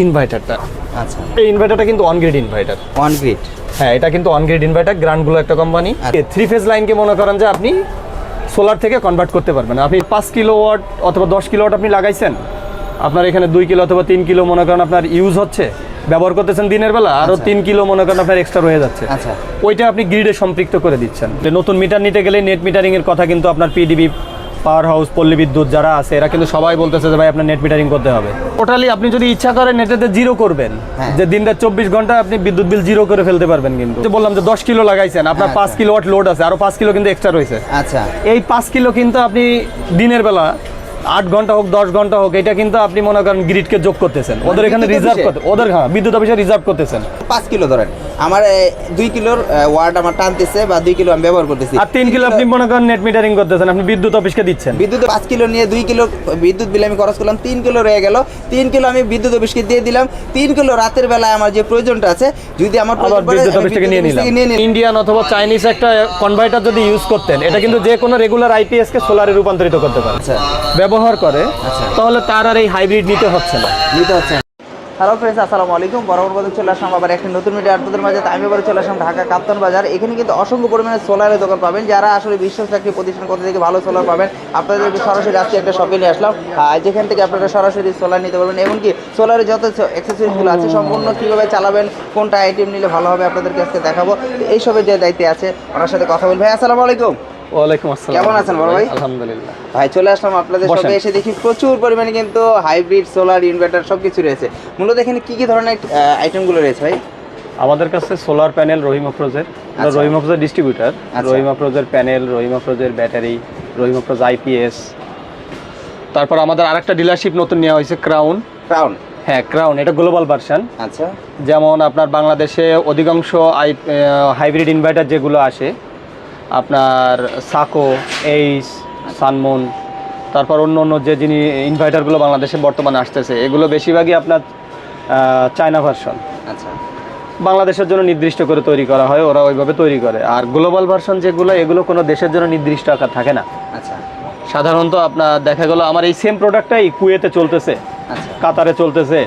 ইনভার্টারটা আচ্ছা। এই ইনভার্টারটা কিন্তু অন গ্রিড ইনভার্টার গ্রিড হ্যাঁ এটা কিন্তু অন গ্রিড ইনভার্টার গ্রান্ডগুলো একটা কোম্পানি। থ্রি ফেজ লাইনকে মনে করেন যে আপনি সোলার থেকে কনভার্ট করতে পারবেন। আপনি পাঁচ কিলো ওয়াট অথবা দশ কিলো ওয়াট আপনি লাগাইছেন আপনার এখানে দুই কিলো অথবা তিন কিলো মনে করেন আপনার ইউজ হচ্ছে ব্যবহার করতেছেন দিনের বেলা আরও আচ্ছা। তিন কিলো মনে করেন আপনার এক্সট্রা রয়ে যাচ্ছে। আচ্ছা। ওইটা আপনি গ্রিডে সম্পৃক্ত করে দিচ্ছেন। নতুন মিটার নিতে গেলে নেট মিটারিং এর কথা কিন্তু আপনার পিডিবি পাওয়ার হাউস পল্লী বিদ্যুৎ যারা আছে এরা কিন্তু সবাই বলতেছে যে ভাই আপনার নেট মিটারিং করতে হবে। টোটালি আপনি যদি ইচ্ছা করেন নেটেতে জিরো করবেন হ্যাঁ। যে দিনটা চব্বিশ ঘণ্টা আপনি বিদ্যুৎ বিল জিরো করে ফেলতে পারবেন কিন্তু। বললাম যে দশ কিলো লাগাইছেন আপনার হ্যাঁ, পাঁচ আচ্ছা। কিলো ওয়াট লোড আছে আরও পাঁচ কিলো কিন্তু এক্সট্রা রয়েছে। আচ্ছা। এই পাঁচ কিলো কিন্তু আপনি দিনের বেলা আট ঘণ্টা হোক দশ ঘণ্টা হোক এটা কিন্তু আপনি মনে করেন গ্রিডকে যোগ করতেছেন। ওদের এখানে রিজার্ভ করতে ওদের হ্যাঁ বিদ্যুৎ অফিসে রিজার্ভ করতেছেন। পাঁচ কিলো ধরেন। আমার দুই কিলোর ওয়ার্ড আমার টানতেছে বা দুই কিলো আমি ব্যবহার করতেছি। আর তিন কিলো আপনি মনে করেন নেট মিটারিং করতেছেন আপনি বিদ্যুৎ অফিসকে দিচ্ছেন। বিদ্যুৎ পাঁচ কিলো নিয়ে দুই কিলো বিদ্যুৎ বিল আমি খরচ করলাম তিন কিলো রয়ে গেল। তিন কিলো আমি বিদ্যুৎ অফিসকে দিয়ে দিলাম তিন কিলো রাতের বেলায় আমার যে প্রয়োজনটা আছে যদি আমার বিদ্যুৎ আমি অফিস থেকে নিয়ে নিলাম। ইন্ডিয়ান অথবা চাইনিজ একটা কনভার্টার যদি ইউজ করতেন এটা কিন্তু যে কোনো রেগুলার আইপিএস কে সোলারে রূপান্তরিত করতে পারে। আচ্ছা। ব্যবহার করে আচ্ছা। তাহলে তার আর এই হাইব্রিড নিতে হচ্ছে না। নিতে হচ্ছে হ্যালো ফ্রেন্ডস আসসালামু আলাইকুম। বরাবর মতো চলে আসলাম আবার একটি নতুন মিডিয়া আপনাদের মাঝে আমি আবার চলে আসলাম ঢাকা কাপ্তান বাজার। এখানে কিন্তু অসংখ্য পরিমাণে সোলারের দোকান পাবেন। যারা আসলে বিশ্বাস একটি প্রতিষ্ঠান কোথা থেকে ভালো সোলার পাবেন, আপনাদেরকে সরাসরি আজকে একটা শপে নিয়ে আসলাম। যেখান থেকে আপনারা সরাসরি সোলার নিতে পারবেন। এমনকি সোলারের যত অ্যাক্সেসরিজগুলো আছে, সম্পূর্ণ কীভাবে চালাবেন, কোনটা আইটেম নিলে ভালো হবে, আপনাদেরকে আজকে দেখাবো। এইসবের যে দায়িত্বে আছে, ওনার সাথে কথা বলব। ভাই, আসসালামু আলাইকুম। ওয়ালাইকুম আসসালাম। কেমন আছেন বড় ভাই? আলহামদুলিল্লাহ। ভাই চলে আসলাম আপনাদের। এসে দেখি প্রচুর পরিমাণে কিন্তু হাইব্রিড সোলার ইনভার্টার সব কিছু রয়েছে। মূলত এখানে কি কি ধরনের আইটেমগুলো রয়েছে ভাই? আমাদের কাছে সোলার প্যানেল রহিম আফরোজের। রহিম আফরোজের ডিস্ট্রিবিউটার আচ্ছা। রহিম আফরোজের প্যানেল রহিম আফরোজের ব্যাটারি রহিম আফরোজ আইপিএস তারপর আমাদের আরেকটা ডিলারশিপ নতুন নেওয়া হয়েছে ক্রাউন ক্রাউন হ্যাঁ ক্রাউন এটা গ্লোবাল ভার্সন আচ্ছা। যেমন আপনার বাংলাদেশে অধিকাংশ হাইব্রিড ইনভার্টার যেগুলো আসে আপনার সাকো এইস সানমুন তারপর অন্য অন্য যে যিনি ইনভার্টারগুলো বাংলাদেশে বর্তমানে আসতেছে এগুলো বেশিরভাগই আপনার চায়না ভার্সন আচ্ছা। বাংলাদেশের জন্য নির্দিষ্ট করে তৈরি করা হয় ওরা ওইভাবে তৈরি করে। আর গ্লোবাল ভার্সন যেগুলো এগুলো কোনো দেশের জন্য নির্দিষ্ট আকার থাকে না। আচ্ছা। সাধারণত আপনার দেখা গেলো আমার এই সেম প্রোডাক্টটাই কুয়েতে চলতেছে আচ্ছা। কাতারে চলতেছে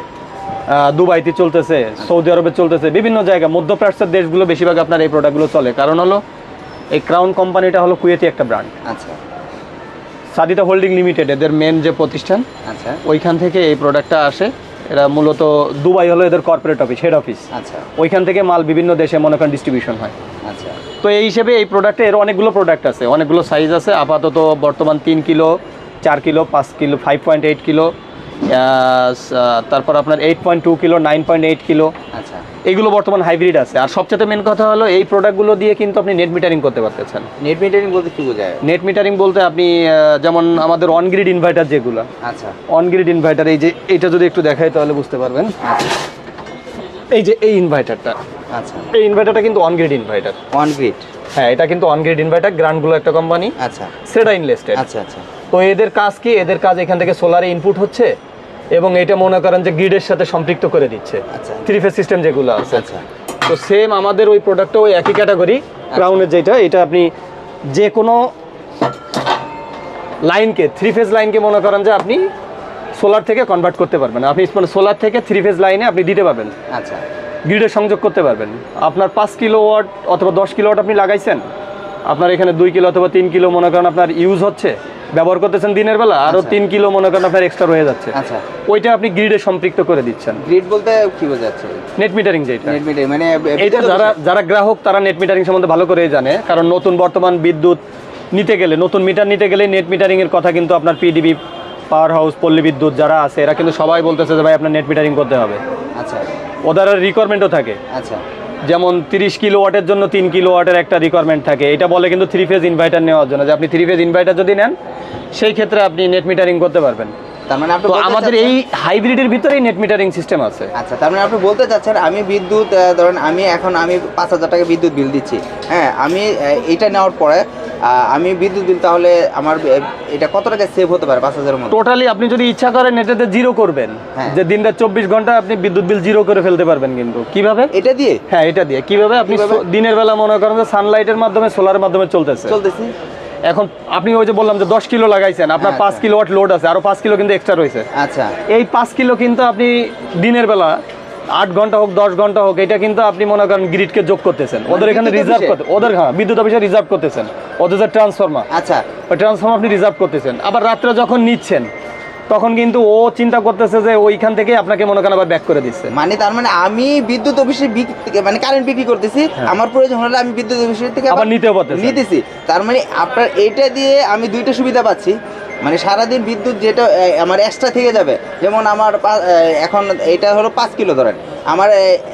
দুবাইতে চলতেছে সৌদি আরবে চলতেছে বিভিন্ন জায়গা মধ্যপ্রাচ্যের দেশগুলো বেশিরভাগ আপনার এই প্রোডাক্টগুলো চলে। কারণ হলো এই ক্রাউন কোম্পানিটা হলো কুয়েতি একটা ব্র্যান্ড আচ্ছা। সাদিতা হোল্ডিং লিমিটেড এদের মেন যে প্রতিষ্ঠান আচ্ছা। ওইখান থেকে এই প্রোডাক্টটা আসে। এরা মূলত দুবাই হলো এদের কর্পোরেট অফিস হেড অফিস আচ্ছা। ওইখান থেকে মাল বিভিন্ন দেশে মনে করেন ডিস্ট্রিবিউশন হয়। আচ্ছা। তো এই হিসেবে এই প্রোডাক্টে এর অনেকগুলো প্রোডাক্ট আছে অনেকগুলো সাইজ আছে। আপাতত বর্তমান তিন কিলো চার কিলো পাঁচ kilo five point eight kilo. তারপর আপনার eight point two kilo nine point eight kilo. আচ্ছা। এইগুলো বর্তমান হাইব্রিড আছে। আর সবচেয়ে মেন কথা হলো এই প্রোডাক্টগুলো দিয়ে কিন্তু আপনি নেট মিটারিং করতে পারতেছেন। নেট মিটারিং বলতে কি বোঝায়? নেট মিটারিং বলতে আপনি যেমন আমাদের অন গ্রিড ইনভার্টার যেগুলো। আচ্ছা। অন গ্রিড ইনভার্টার এই যে এটা যদি একটু দেখাই তাহলে বুঝতে পারবেন। আচ্ছা। এই যে এই ইনভার্টারটা আচ্ছা। এই ইনভার্টারটা কিন্তু on grid inverter one grid হ্যাঁ এটা কিন্তু অন গ্রিড ইনভার্টার গ্রান্ডগুলো একটা কোম্পানি আচ্ছা। সেটা ইনভেস্টেড আচ্ছা আচ্ছা। তো এদের কাজ কি? এদের কাজ এখান থেকে সোলারে ইনপুট হচ্ছে এবং এটা মনে করেন যে গ্রিডের সাথে সম্পৃক্ত করে দিচ্ছে। আচ্ছা। থ্রি ফেজ সিস্টেম যেগুলো আছে। আচ্ছা তো সেম আমাদের ওই প্রোডাক্টটা ওই একই ক্যাটাগরি ক্রাউনের যেটা এটা আপনি যে কোনো লাইনকে থ্রি ফেজ লাইনকে মনে করেন যে আপনি সোলার থেকে কনভার্ট করতে পারবেন। আপনি মানে সোলার থেকে থ্রি ফেজ লাইনে আপনি দিতে পারবেন। আচ্ছা। গ্রিডে সংযোগ করতে পারবেন। আপনার পাঁচ কিলো ওয়াট অথবা দশ কিলো ওয়াট আপনি লাগাইছেন আপনার এখানে দুই কিলো অথবা তিন কিলো মনে করেন আপনার ইউজ হচ্ছে ব্যবহার করতেছেন দিনের বেলা আরও আচ্ছা। তিন কিলো মনে করেন আপনার এক্সট্রা রয়ে যাচ্ছে। আচ্ছা। ওইটা আপনি গ্রিডে সম্পৃক্ত করে দিচ্ছেন। গ্রিড বলতে কি বোঝাচ্ছে? নেট মিটারিং যেটা। নেট মিটারিং মানে এইটা যারা যারা গ্রাহক তারা নেট মিটারিং সম্বন্ধে ভালো করেই জানে কারণ নতুন বর্তমান বিদ্যুৎ নিতে গেলে নতুন মিটার নিতে গেলে নেট মিটারিং এর কথা কিন্তু আপনার পিডিবি পাওয়ার হাউস পল্লী বিদ্যুৎ যারা আছে এরা কিন্তু সবাই বলতেছে যে ভাই আপনার নেট মিটারিং করতে হবে। আচ্ছা। ওদের রিকোয়ারমেন্টও থাকে। আচ্ছা। যেমন তিরিশ কিলো ওয়াটের জন্য তিন কিলো ওয়াটের একটা রিকোয়ারমেন্ট থাকে। এটা বলে কিন্তু থ্রি ফেজ ইনভার্টার নেওয়ার জন্য। যে আপনি থ্রি ফেজ ইনভার্টার যদি নেন সেই ক্ষেত্রে আপনি নেট মিটারিং করতে পারবেন। তার মানে আপনি আমাদের এই হাইব্রিডের ভিতরেই নেট মিটারিং সিস্টেম আছে। আচ্ছা তার মানে আপনি বলতে চাচ্ছেন আমি বিদ্যুৎ ধরেন আমি এখন আমি পাঁচ হাজার টাকা বিদ্যুৎ বিল দিচ্ছি। হ্যাঁ আমি এইটা নেওয়ার পরে আমি বিদ্যুৎ বিল তাহলে আমার এটা কত টাকা সেভ হতে পারে? পাঁচ হাজারের টোটালি আপনি যদি ইচ্ছা করেন এটাতে জিরো করবেন। হ্যাঁ। যে দিনটা চব্বিশ ঘণ্টা আপনি বিদ্যুৎ বিল জিরো করে ফেলতে পারবেন কিন্তু। কীভাবে? এটা দিয়ে? হ্যাঁ এটা দিয়ে। কীভাবে? আপনি দিনের বেলা মনে করেন যে সানলাইটের মাধ্যমে সোলারের মাধ্যমে চলতেছে। চলতেছি। এখন আপনি ওই যে বললাম যে দশ কিলো লাগাইছেন আপনার হ্যাঁ, পাঁচ হ্যাঁ। কিলো ওয়াট লোড আছে আরও পাঁচ কিলো কিন্তু এক্সট্রা রয়েছে। আচ্ছা। এই পাঁচ কিলো কিন্তু আপনি দিনের বেলা আট ঘণ্টা হোক দশ ঘণ্টা হোক এটা কিন্তু আপনি মনে করেন গ্রিডকে যোগ করতেছেন। ওদের এখানে রিজার্ভ করতে ওদের হ্যাঁ বিদ্যুৎ অফিসে রিজার্ভ করতেছেন। ওদের যে ট্রান্সফরমার আচ্ছা। ওই ট্রান্সফর্মার আপনি রিজার্ভ করতেছেন। আবার রাত্রে যখন নিচ্ছেন তখন কিন্তু ও চিন্তা করতেছে যে ওইখান থেকে আপনাকে মনে করেন আবার ব্যাক করে দিচ্ছে। মানে তার মানে আমি বিদ্যুৎ অফিসে মানে কারেন্ট বিক্রি করতেছি আমার প্রয়োজন হলে আমি বিদ্যুৎ অফিসের থেকে হ্যাঁ। আবার নিতেও পারতেছেন। নিতেছি। তার মানে আপনার এটা দিয়ে আমি দুইটা সুবিধা পাচ্ছি। মানে সারাদিন বিদ্যুৎ যেটা আমার এক্সট্রা থেকে যাবে। যেমন আমার এখন এটা হলো পাঁচ কিলো ধরেন। আমার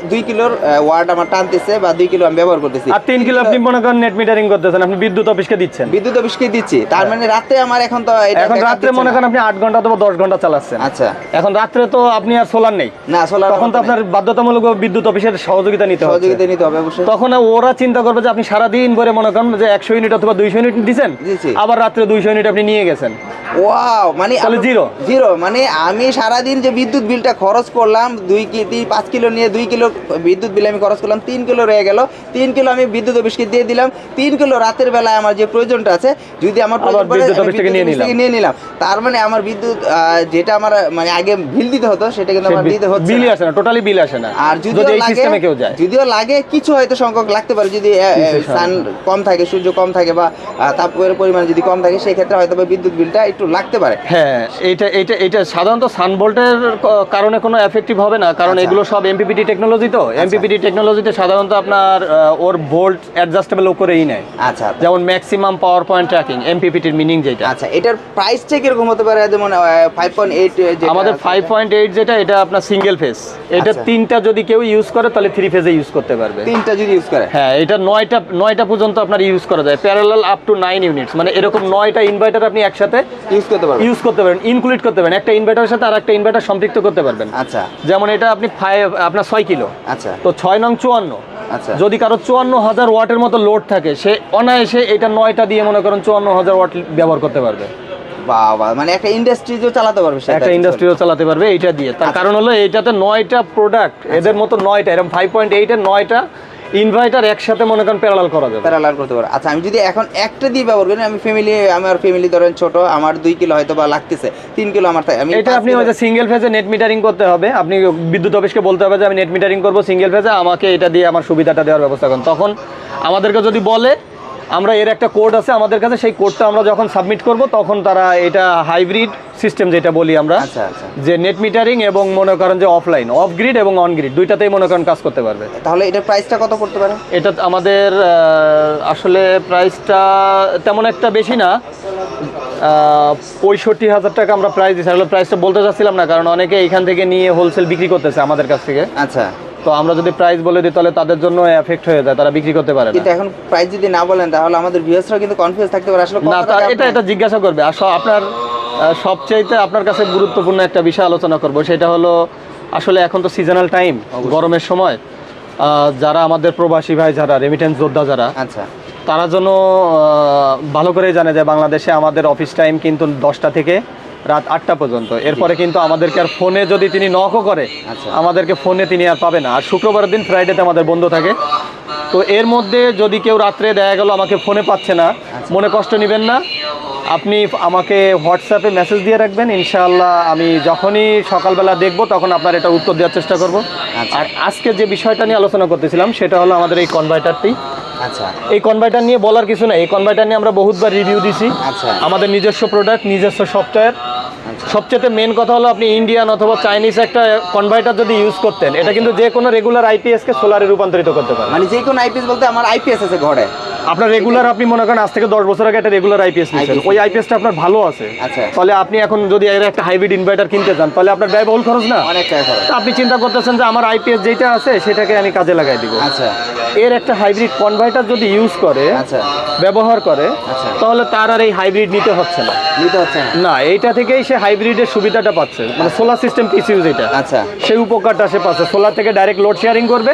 দুই কিলোর ওয়ার্ড আমার টানতেছে বা দুই কিলো আমি ব্যবহার করতেছি। আর তিন কিলো আপনি মনে করেন নেট মিটারিং করতেছেন আপনি বিদ্যুৎ অফিসকে দিচ্ছেন। বিদ্যুৎ অফিসকে দিচ্ছি। তার মানে রাতে আমার এখন তো এখন রাত্রে মনে করেন আপনি আট ঘণ্টা অথবা দশ ঘণ্টা চালাচ্ছেন। আচ্ছা। এখন রাত্রে তো আপনি আর সোলার নেই। না সোলার তখন তো আপনার বাধ্যতামূলক বিদ্যুৎ অফিসের সহযোগিতা নিতে হবে সহযোগিতা নিতে হবে অবশ্যই। তখন ওরা চিন্তা করবে যে আপনি সারাদিন ভরে মনে করেন যে একশো ইউনিট অথবা দুইশো ইউনিট দিচ্ছেন আবার রাত্রে দুইশো ইউনিট আপনি নিয়ে গেছেন। ওয়াও মানে আমি- জিরো মানে আমি সারাদিন যে বিদ্যুৎ বিলটা খরচ করলাম দুই কি তিন পাঁচ কিলো নিয়ে দুই কিলো বিদ্যুৎ বিল আমি খরচ করলাম তিন কিলো রয়ে গেল। তিন কিলো আমি বিদ্যুৎ অফিসকে দিয়ে দিলাম। তিন কিলো রাতের বেলায় আমার যে প্রয়োজনটা আছে যদি আমার নিয়ে নিলাম। তার মানে আমার বিদ্যুৎ যেটা আমার মানে আগে বিল দিতে হতো সেটা কিন্তু আমার দিতে হচ্ছে বিলই না। আসে না টোটালি বিল আসে না। আর যদি যদিও এই লাগে সিস্টেমে কেউ যায়। যদিও লাগে কিছু হয়তো সংখ্যক লাগতে পারে যদি সান কম থাকে সূর্য কম থাকে বা তাপের পরিমাণ যদি কম থাকে সেই ক্ষেত্রে হয়তো বিদ্যুৎ বিলটা একটু লাগতে পারে। হ্যাঁ এটা এটা এইটা সাধারণত সানভোল্টের কারণে কোনো এফেক্টিভ হবে না কারণ আচ্ছা। এগুলো সব এমপিপিটি টেকনোলজি তো? এমপিপিটি টেকনোলজিতে সাধারণত আপনার ওর ভোল্ট অ্যাডজাস্টেবল করেই নেয়। আচ্ছা। যেমন ম্যাক্সিমাম পাওয়ার পয়েন্ট ট্র্যাকিং এমপিপিটির মিনিং যেটা। আচ্ছা এটার প্রাইস প্রাইসটা কীরকম হতে পারে যেমন ফাইভ পয়েন্ট এইট আমাদের ফাইভ পয়েন্ট এইট যেটা এটা আপনার সিঙ্গেল ফেজ এটা আচ্ছা। তিনটা যদি কেউ ইউজ করে তাহলে থ্রি ফেজে ইউজ করতে পারবে। তিনটা যদি ইউজ করে। হ্যাঁ এটা নয়টা নয়টা পর্যন্ত আপনার ইউজ করা যায়। Parallel up to nine units মানে এরকম নয়টা ইনভার্টার আপনি একসাথে ইউজ করতে পারবে ইউজ করতে পারেন ইনক্লুড করতে পারেন একটা ইনভার্টারের সাথে আর একটা ইনভার্টার সম্পৃক্ত করতে পারবেন। আচ্ছা। যেমন এটা আপনি ফাইভ আপনার ছয় কিলো। আচ্ছা। তো ছয় নং চুয়ান্ন। আচ্ছা। যদি কারও চুয়ান্ন হাজার ওয়াটের মতো লোড থাকে সে অনায়াসে এটা নয়টা দিয়ে মনে করেন চুয়ান্ন হাজার ওয়াট ব্যবহার করতে পারবে। বাবা মানে একটা ইন্ডাস্ট্রিজও চালাতে পারবে একটা ইন্ডাস্ট্রিও চালাতে পারবে এইটা দিয়ে। তার আচ্ছা। কারণ হলো এইটাতে নয়টা প্রোডাক্ট এদের মতো নয়টা এরকম ফাইভ পয়েন্ট এইটের নয়টা ইনভার্টার একসাথে মনে করেন প্যারালাল করা যাবে। প্যারালাল করতে পারো। আচ্ছা আমি যদি এখন একটা দিয়ে ব্যবহার করি আমি ফ্যামিলি আমার ফ্যামিলি ধরেন ছোট আমার দুই কিলো হয়তো বা লাগতেছে তিন কিলো আমার থাকে আমি এটা আপনি হয়তো সিঙ্গেল ফেজে নেট মিটারিং করতে হবে। আপনি বিদ্যুৎ অফিসকে বলতে হবে যে আমি নেট মিটারিং করব সিঙ্গেল ফেজে আমাকে এটা দিয়ে আমার সুবিধাটা দেওয়ার ব্যবস্থা করুন। তখন আমাদেরকে যদি বলে আমরা এর একটা কোড আছে আমাদের কাছে সেই কোডটা আমরা যখন সাবমিট করব তখন তারা এটা হাইব্রিড সিস্টেম যেটা বলি আমরা আচ্ছা আচ্ছা। যে নেট মিটারিং এবং মনে করেন যে অফলাইন অফ গ্রিড এবং অন গ্রিড দুইটাতেই মনে করেন কাজ করতে পারবে। তাহলে এটার প্রাইসটা কত পড়তে পারে? এটা আমাদের আসলে প্রাইসটা তেমন একটা বেশি না। পঁয়ষট্টি হাজার টাকা আমরা প্রাইস দিচ্ছি আসলে প্রাইসটা বলতে চাচ্ছিলাম না কারণ অনেকে এখান থেকে নিয়ে হোলসেল বিক্রি করতেছে আমাদের কাছ থেকে। আচ্ছা। তো আমরা যদি প্রাইস বলে দিই তাহলে তাদের জন্য এফেক্ট হয়ে যায় তারা বিক্রি করতে পারে না। কিন্তু এখন প্রাইস যদি না বলেন তাহলে আমাদের ভিউয়ার্সরা কিন্তু কনফিউজ থাকতে পারে। আসলে না এটা এটা জিজ্ঞাসা করবে। আর আপনার আহ, সবচাইতে আপনার কাছে গুরুত্বপূর্ণ একটা বিষয় আলোচনা করব সেটা হলো আসলে এখন তো সিজনাল টাইম গরমের সময়। যারা আমাদের প্রবাসী ভাই যারা রেমিটেন্স যোদ্ধা যারা আচ্ছা। তারা যেন ভালো করেই জানে যে বাংলাদেশে আমাদের অফিস টাইম কিন্তু দশটা থেকে রাত আটটা পর্যন্ত। এরপরে কিন্তু আমাদেরকে আর ফোনে যদি তিনি নকও করে আচ্ছা। আমাদেরকে ফোনে তিনি আর পাবে না। আর শুক্রবারের দিন ফ্রাইডেতে আমাদের বন্ধ থাকে। তো এর মধ্যে যদি কেউ রাত্রে দেখা গেল আমাকে ফোনে পাচ্ছে না মনে কষ্ট নেবেন না। আপনি আমাকে হোয়াটসঅ্যাপে মেসেজ দিয়ে রাখবেন। ইনশাআল্লাহ আমি যখনই সকালবেলা দেখব তখন আপনার এটা উত্তর দেওয়ার চেষ্টা করব। আচ্ছা। আর আজকে যে বিষয়টা নিয়ে আলোচনা করতেছিলাম সেটা হলো আমাদের এই কনভার্টারটি আচ্ছা। এই কনভার্টার নিয়ে বলার কিছু নাই। এই কনভার্টার নিয়ে আমরা বহুতবার রিভিউ দিছি। আচ্ছা। আমাদের নিজস্ব প্রোডাক্ট নিজস্ব সফটওয়্যার আচ্ছা। সবচেয়ে মেন কথা হলো আপনি ইন্ডিয়ান অথবা চাইনিজ একটা কনভার্টার যদি ইউজ করতেন এটা কিন্তু যে কোনো রেগুলার আইপিএস কে সোলারে রূপান্তরিত করতে পারে। মানে যে কোনো আইপিএস বলতে আমার আইপিএস আছে ঘরে। আপনার রেগুলার আপনি মনে করেন আজ থেকে দশ বছর আগে একটা রেগুলার আইপিএস নিচ্ছেন। ওই আইপিএসটা আপনার ভালো আছে। আচ্ছা। তাহলে আপনি এখন যদি এর একটা হাইব্রিড ইনভার্টার কিনতে চান তাহলে আপনার ব্যয়বহুল খরচ না? অনেক টাকা খরচ। তা আপনি চিন্তা করতেছেন যে আমার আইপিএস যেটা আছে সেটাকে আমি কাজে লাগাই দিব। আচ্ছা। এর একটা হাইব্রিড কনভার্টার যদি ইউজ করে আচ্ছা। ব্যবহার করে। তাহলে তার আর এই হাইব্রিড নিতে হচ্ছে না। নিতে হচ্ছে না। না এইটা থেকেই সে হাইব্রিডের সুবিধাটা পাচ্ছে। মানে সোলার সিস্টেম পিসিউজ এটা আচ্ছা। সেই উপকারটা সে পাচ্ছে। সোলার থেকে ডাইরেক্ট লোড শেয়ারিং করবে।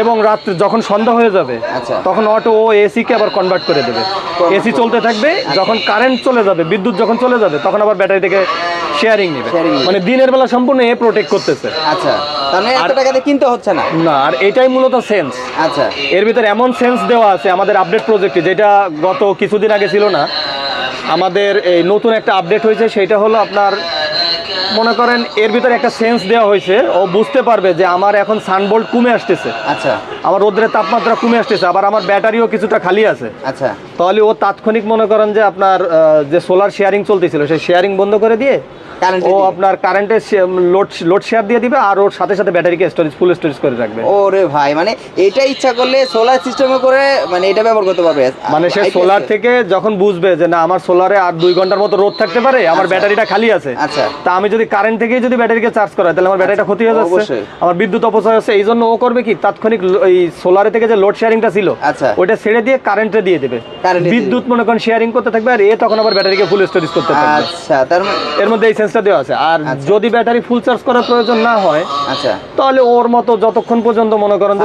এবং রাত্রে যখন সন্ধ্যা হয়ে যাবে আচ্ছা। তখন অটো ও এসিকে আবার কনভার্ট করে দেবে। এসি চলতে থাকবে যখন কারেন্ট চলে যাবে বিদ্যুৎ যখন চলে যাবে তখন আবার ব্যাটারি থেকে শেয়ারিং নেবে। মানে দিনের বেলা সম্পূর্ণ এ প্রোটেক্ট করতেছে। আচ্ছা। তার এত টাকাতে কিনতে হচ্ছে না? না আর এটাই মূলত সেন্স আচ্ছা। এর ভিতরে এমন সেন্স দেওয়া আছে আমাদের আপডেট প্রজেক্টে যেটা গত কিছুদিন আগে ছিল না আমাদের এই নতুন একটা আপডেট হয়েছে সেটা হলো আপনার মনে করেন এর ভিতরে একটা সেন্স দেওয়া হয়েছে। ও বুঝতে পারবে যে আমার এখন সানবোল্ট কমে আসতেছে। আচ্ছা। আমার রোদ্রের তাপমাত্রা কমে আসতেছে আবার আমার ব্যাটারিও কিছুটা খালি আছে। আচ্ছা। তাহলে ও তাৎক্ষণিক মনে করেন যে আপনার যে সোলার শেয়ারিং চলতেছিল সেই শেয়ারিং বন্ধ করে দিয়ে ও আপনার কারেন্টের লোড লোড শেয়ার দিয়ে দিবে আর ওর সাথে সাথে ব্যাটারিকে স্টোরেজ ফুল স্টোরেজ করে রাখবে। ওরে ভাই মানে এটা ইচ্ছা করলে সোলার সিস্টেমে করে মানে এটা ব্যবহার করতে পারবে। মানে সে সোলার থেকে যখন বুঝবে যে না আমার সোলারে আর দুই ঘণ্টার মতো রোদ থাকতে পারে আমার আচ্ছা। ব্যাটারিটা খালি আছে। আচ্ছা। তা আমি যদি কারেন্ট থেকেই যদি ব্যাটারিকে চার্জ করাই তাহলে আমার ব্যাটারিটা ক্ষতি হয়ে যাচ্ছে। আমার বিদ্যুৎ অপচয় হচ্ছে এই জন্য ও করবে কি? তাৎক্ষণিক এই সোলারে থেকে যে লোড শেয়ারিংটা ছিল আচ্ছা। ওইটা ছেড়ে দিয়ে কারেন্টে দিয়ে দেবে। বিদ্যুৎ মনে করেন শেয়ারিং করতে থাকবে আর এ তখন আবার ব্যাটারিকে ফুল স্টোরেজ করতে থাকবে। আচ্ছা তার মানে এর মধ্যে এই সেন্সটা দেওয়া আছে। আর আচ্ছা। যদি ব্যাটারি ফুল চার্জ করার প্রয়োজন না হয় আচ্ছা। তাহলে ওর মতো যতক্ষণ পর্যন্ত মনে করেন।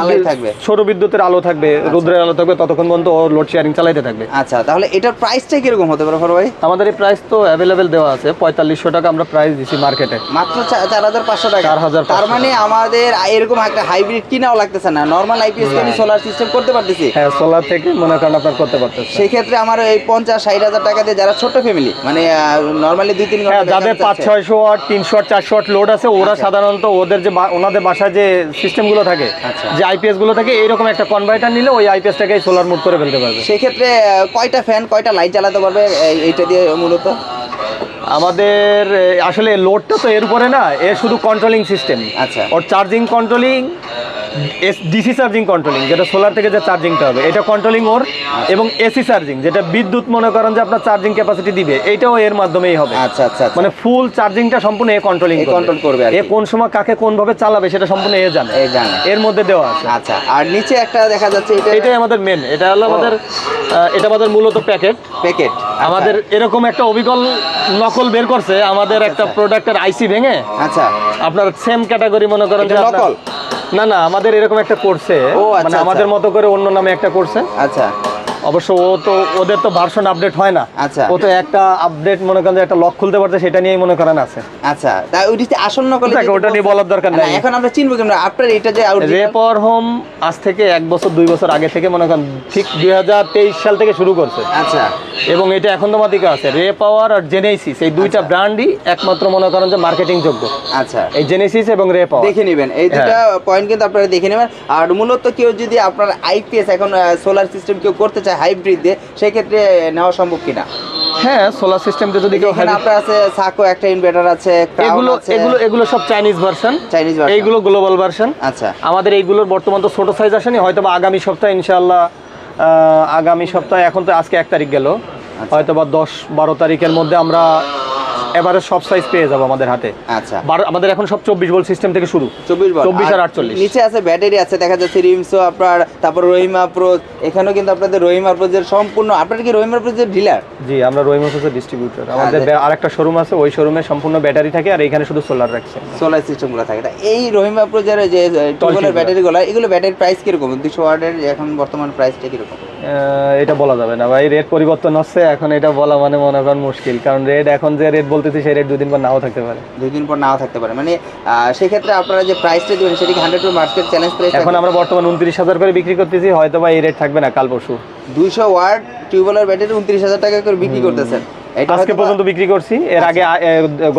সৌর বিদ্যুতের আলো থাকবে রুদ্রের আলো থাকবে ততক্ষণ পর্যন্ত ও লোড শেয়ারিং চালাইতে থাকবে। আচ্ছা তাহলে এটার প্রাইসটা কীরকম হতে পারে ভাই? আমাদের এই প্রাইস তো অ্যাভেলেবেল দেওয়া আছে পঁয়তাল্লিশশো টাকা আমরা প্রাইস দিছি মার্কেটে মাত্র চার হাজার পাঁচশো টাকা। 4,500 তার মানে আমাদের এরকম একটা হাইব্রিড কিনাও লাগতেছে না। নর্মাল আইপিএস আমি সোলার সিস্টেম করতে পারতেছি। হ্যাঁ সোলার থেকে মনে করেন আপনার করতে পারতেছে সেই ক্ষেত্রে আমার এই পঞ্চাশ ষাট হাজার টাকা দিয়ে যারা ছোট ফ্যামিলি মানে নর্মালি দুই তিন হ্যাঁ ঘণ্টা যাদের পাঁচ। ছয়শো ওয়াট তিনশো ওয়াট চারশো ওয়াট লোড আছে ওরা আচ্ছা। সাধারণত ওদের যে ওনাদের বাসায় যে সিস্টেমগুলো থাকে আচ্ছা। যে আইপিএসগুলো থাকে এইরকম একটা কনভার্টার নিলে ওই আইপিএসটাকে সোলার মুড করে ফেলতে পারবে। সেক্ষেত্রে কয়টা ফ্যান কয়টা লাইট চালাতে পারবে এই- এইটা দিয়ে মূলত? আমাদের আসলে লোডটা তো এরপরে না এ শুধু কন্ট্রোলিং সিস্টেম আচ্ছা। ওর charging controlling DC charging controlling যেটা সোলার থেকে যে চার্জিংটা হবে। এটা কন্ট্রোলিং ওর এবং এসি চার্জিং যেটা বিদ্যুৎ মনে করেন যে আপনার চার্জিং ক্যাপাসিটি দিবে এইটাও এর মাধ্যমেই হবে। আচ্ছা আচ্ছা আচ্ছা। মানে ফুল চার্জিংটা সম্পূর্ণ এ কন্ট্রোলিং কন্ট্রোল করবে। এ কোন সময় কাকে কোন ভাবে চালাবে সেটা সম্পূর্ণ এ জানে। এ জানে। এর মধ্যে দেওয়া আছে। আচ্ছা আর নিচে একটা দেখা যাচ্ছে এটা এটাই আমাদের মেন এটা হলো আমাদের এটা আমাদের মূলত প্যাকেট প্যাকেট আমাদের এরকম একটা অবিকল নকল বের করছে। আমাদের একটা আচ্ছা। প্রোডাক্টের আইসি ভেঙে আচ্ছা। আপনার সেম ক্যাটাগরি মনে করেন যে নকল? না না আমাদের এরকম একটা করছে ও, আচ্ছা, মানে আচ্ছা। আমাদের মতো করে অন্য নামে একটা করছে আচ্ছা অবশ্য ও তো ওদের তো ভার্সন আপডেট হয় না। আচ্ছা। ও তো একটা আপডেট মনে করেন যে একটা লক খুলতে পারছে সেটা নিয়েই মনে করেন আছে। আচ্ছা তা ওইটি আসন্ন কলে দেখ, ওটা নিয়ে বলার দরকার নাই। এখন আমরা চিনবো কেমন আপনার এটা যে out- রে পাওয়ার হোম আজ থেকে এক বছর দুই বছর আগে থেকে মনে করেন ঠিক দুই হাজার তেইশ সাল থেকে শুরু করছে। আচ্ছা। এবং এটা এখন তোমাদিকে আছে রে পাওয়ার আর জেনেসিস এই দুইটা ব্র্যান্ডই একমাত্র মনে করেন যে মার্কেটিং যোগ্য। আচ্ছা। এই জেনেসিস এবং রে পাওয়ার দেখে নেবেন। এই দুটা হ্যাঁ। পয়েন্ট কিন্তু আপনারা দেখে নেবেন। আর মূলত কেউ যদি আপনার আইপিএস এখন সোলার সিস্টেম কেউ করতে চায় হাইব্রিড দিয়ে সেক্ষেত্রে নেওয়া সম্ভব কিনা? হ্যাঁ সোলার সিস্টেমটা যদি কেউ আপনার আছে সাকো একটা ইনভার্টার আছে এগুলো এগুলো এগুলো সব চাইনিজ ভার্সন চাইনিজ ভার্সন এইগুলো গ্লোবাল ভার্সন আচ্ছা। আমাদের এইগুলোর বর্তমান তো ছোট সাইজ আসেনি হয়তো আগামী সপ্তাহে ইনশাআল্লাহ আগামী সপ্তাহে এখন তো আজকে এক তারিখ গেল। আচ্ছা। হয়তো বা দশ বারো তারিখের মধ্যে আমরা এবারে সব সাইজ পেয়ে যাব আমাদের হাতে। আচ্ছা। আমাদের এখন সব চব্বিশ বল সিস্টেম থেকে শুরু। চব্বিশ বল। চব্বিশ আর আটচল্লিশ। নিচে আছে ব্যাটারি আছে দেখা যাচ্ছে রিমসো আপনার তারপর রহিমা প্রো এখানেও কিন্তু আপনাদের রহিমা প্রোজের সম্পূর্ণ আপনার কি রহিমা প্রোজের ডিলার জি আমরা রহিমসের ডিস্ট্রিবিউটর আমাদের আচ্ছা। বে- আরেকটা শোরুম আছে ওই শোরুমে সম্পূর্ণ ব্যাটারি থাকে আর এখানে শুধু সোলার রাখছে। সোলার সিস্টেমগুলো থাকে। তা এই রহিমা প্রোজের যে টিউবওয়েলেরগুলো। ব্যাটারিগুলো এগুলো ব্যাটারি প্রাইস কীরকম? দুশো ওয়ার্ডের এখন বর্তমান প্রাইসটা কীরকম? এটা বলা যাবে না। ভাই রেট পরিবর্তন হচ্ছে এখন এটা বলা মানে মনে করেন মুশকিল। কারণ রেট এখন যে রেট বলতেছি সেই রেট দুদিন পর নাও থাকতে পারে। দুই দিন পর নাও থাকতে পারে। মানে আহ, সেক্ষেত্রে আপনারা যে প্রাইসটা দেবেন সেটা hundred two market challenge price এখন আমরা বর্তমান উনত্রিশ হাজার করে বিক্রি করতেছি হয়তো বা এই রেট থাকবে না কাল পরশু। দুইশো ওয়ার্ড টিউবওয়েলের ব্যাটারি উনত্রিশ হাজার টাকা করে বিক্রি করতেছেন। আজকে পর্যন্ত বিক্রি করছি। এর আগে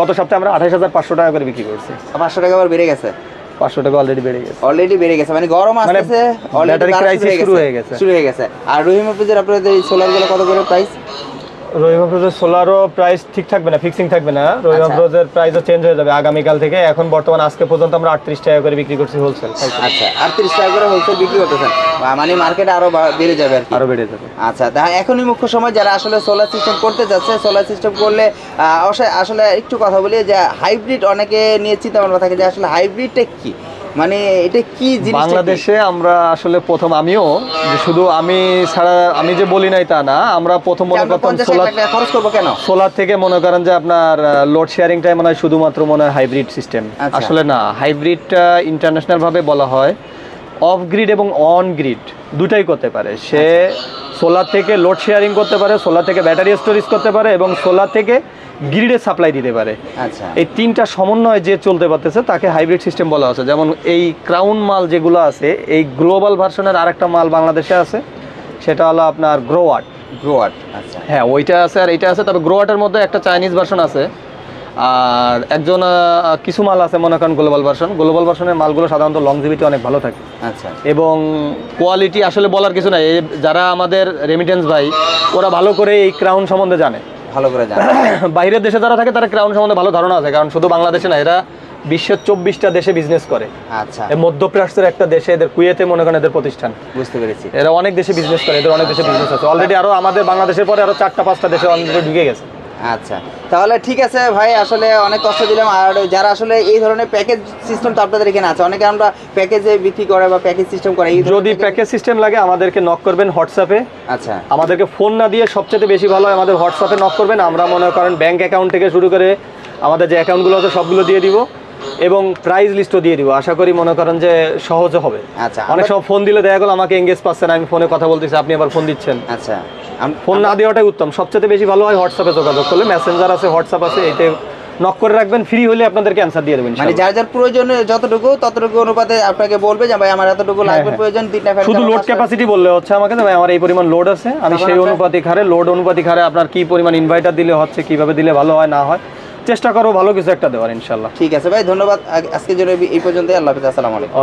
গত সপ্তাহে আমরা আঠাশ হাজার পাঁচশো টাকা করে বিক্রি করছি। পাঁচশো টাকা আবার বেড়ে গেছে। পাঁচশো টাকা অলরেডি বেড়ে গেছে। অলরেডি বেড়ে গেছে মানে গরম আসছে অলরেডি crisis শুরু হয়ে গেছে। শুরু হয়ে গেছে। আর রহিম আপনাদের এই সোলারগুলো কত করে প্রাইস রহিমা প্রোজের সোলারও প্রাইস ঠিক থাকবে না ফিক্সিং থাকবে না। রহিমা। প্রোজের প্রাইসও চেঞ্জ হয়ে যাবে আগামীকাল থেকে। এখন বর্তমান আজকে পর্যন্ত আমরা আটত্রিশ টাকা করে বিক্রি করছি হোলসেল আচ্ছা আটত্রিশ টাকা করে হোলসেল বিক্রি করতেছেন। মানে মার্কেট আরও বেড়ে যাবে আর আরও বেড়ে যাবে। আচ্ছা তা এখনই মুখ্য সময় যারা আসলে সোলার সিস্টেম করতে যাচ্ছে সোলার সিস্টেম করলে আসলে একটু কথা বলি যে হাইব্রিড অনেকে নিয়ে চিন্তা ভাবনা থাকে যে আসলে হাইব্রিডটা কি? মানে এটা কি জিনিস বাংলাদেশে আমরা আসলে প্রথম আমিও যে শুধু আমি ছাড়া আমি যে বলি নাই তা না আমরা প্রথম মনে করতাম সোলার খরচ করব কেন সোলার থেকে মনে করেন যে আপনার লোড শেয়ারিংটাই মনে হয় শুধুমাত্র মনে হয় হাইব্রিড সিস্টেম আচ্ছা। আসলে না হাইব্রিডটা ইন্টারন্যাশনাল ভাবে বলা হয় অফ গ্রিড এবং অন গ্রিড দুটাই করতে পারে সে আচ্ছা। সোলার থেকে লোড শেয়ারিং করতে পারে সোলার থেকে ব্যাটারি স্টোরেজ করতে পারে এবং সোলার থেকে গ্রিডে সাপ্লাই দিতে পারে। আচ্ছা। এই তিনটা সমন্বয়ে যে চলতে পারতেছে তাকে হাইব্রিড সিস্টেম বলা আছে যেমন এই ক্রাউন মাল যেগুলো আছে এই গ্লোবাল ভার্সনের আরেকটা মাল বাংলাদেশে আছে সেটা হলো আপনার গ্রোয়াট গ্রোয়ার আচ্ছা। হ্যাঁ ওইটা আছে আর এইটা আছে তবে গ্রোয়াটের মধ্যে একটা চাইনিজ ভার্সন আছে। আর একজন কিছু মাল আছে মনে করেন গ্লোবাল ভার্সন। গ্লোবাল ভার্সনের মালগুলো সাধারণত লংজিভিটি অনেক ভালো থাকে। আচ্ছা। এবং কোয়ালিটি আসলে বলার কিছু নাই। যারা আমাদের রেমিটেন্স ভাই ওরা ভালো করে এই ক্রাউন সম্বন্ধে জানে। ভালো করে জানে। বাইরের দেশে যারা থাকে তারা ক্রাউন সম্বন্ধে ভালো ধারণা আছে কারণ শুধু বাংলাদেশে না এরা বিশ্বের চব্বিশটা দেশে বিজনেস করে। আচ্ছা। মধ্যপ্রাচ্যের একটা দেশে এদের কুয়েতে মনে করেন এদের প্রতিষ্ঠান। বুঝতে পেরেছি। এরা অনেক দেশে বিজনেস করে এদের অনেক দেশে বিজনেস আছে। অলরেডি আরও আমাদের বাংলাদেশের পরে আরও চারটা পাঁচটা দেশে অলরেডি ঢুকে গেছে। আচ্ছা। তাহলে ঠিক আছে ভাই আসলে অনেক কষ্ট দিলাম। আর যারা আসলে এই ধরনের প্যাকেজ সিস্টেম তো আপনাদের এখানে আছে অনেকে আমরা প্যাকেজে বিক্রি করে বা প্যাকেজ সিস্টেম করে যদি প্যাকেজ সিস্টেম লাগে আমাদেরকে নক করবেন হোয়াটসঅ্যাপে আচ্ছা। আমাদেরকে ফোন না দিয়ে সবচেয়ে বেশি ভালো হয় আমাদের হোয়াটসঅ্যাপে নক করবেন। আমরা মনে করেন ব্যাংক অ্যাকাউন্ট থেকে শুরু করে আমাদের যে অ্যাকাউন্টগুলো আছে সবগুলো দিয়ে দিব। এবং প্রাইস লিস্টও দিয়ে দিব। আশা করি মনে করেন যে সহজ হবে। আচ্ছা অনেক সময় ফোন দিলে দেখা গেল আমাকে এঙ্গেজ পাচ্ছেন আমি ফোনে কথা বলতেছি আপনি আবার ফোন দিচ্ছেন। আচ্ছা ফোন না দেওয়াটাই উত্তম। সবচেয়ে বেশি ভালো হয় হোয়াটসঅ্যাপে যোগাযোগ করলে। মেসেঞ্জার আছে হোয়াটসঅ্যাপ আছে এতে নক করে রাখবেন ফ্রি হলে আপনাদেরকে অ্যান্সার দিয়ে দেবেন মানে যার যার প্রয়োজন যতটুকু ততটুকু অনুপাতে আপনাকে বলবে যে ভাই আমার এতটুকু লাগবে হ্যাঁ। প্রয়োজন তিনটা fan শুধু লোড ক্যাপাসিটি বললে হচ্ছে আমাকে যে ভাই আমার এই পরিমাণ লোড আছে আমি সেই অনুপাতিক হারে লোড অনুপাতিক হারে আপনার কি পরিমাণ ইনভার্টার দিলে হচ্ছে কীভাবে দিলে ভালো হয় না হয়? চেষ্টা করো ভালো কিছু একটা দেওয়ার ইনশাল্লাহ। ঠিক আছে ভাই ধন্যবাদ। আজ- আজকের জন্য এই পর্যন্ত আল্লাহ হাফিজ আসসালামু আলাইকুম।